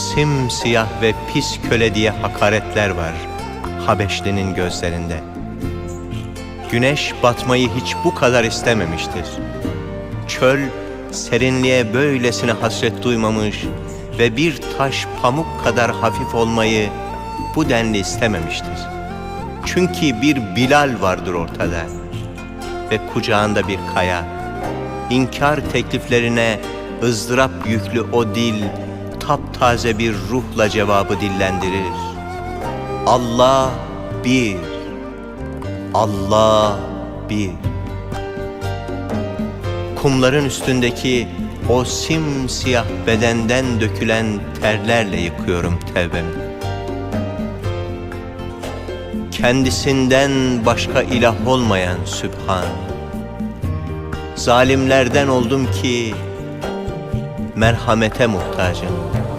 simsiyah ve pis köle diye hakaretler var Habeşli'nin gözlerinde. Güneş batmayı hiç bu kadar istememiştir. Çöl serinliğe böylesine hasret duymamış ve bir taş pamuk kadar hafif olmayı bu denli istememiştir. Çünkü bir Bilal vardır ortada ve kucağında bir kaya. İnkar tekliflerine ızdırap yüklü o dil taptaze bir ruhla cevabı dillendirir. Allah bir. Allah bir. Kumların üstündeki o simsiyah bedenden dökülen terlerle yıkıyorum tevbemi. Kendisinden başka ilah olmayan Sübhan. Zalimlerden oldum ki merhamete muhtacım.''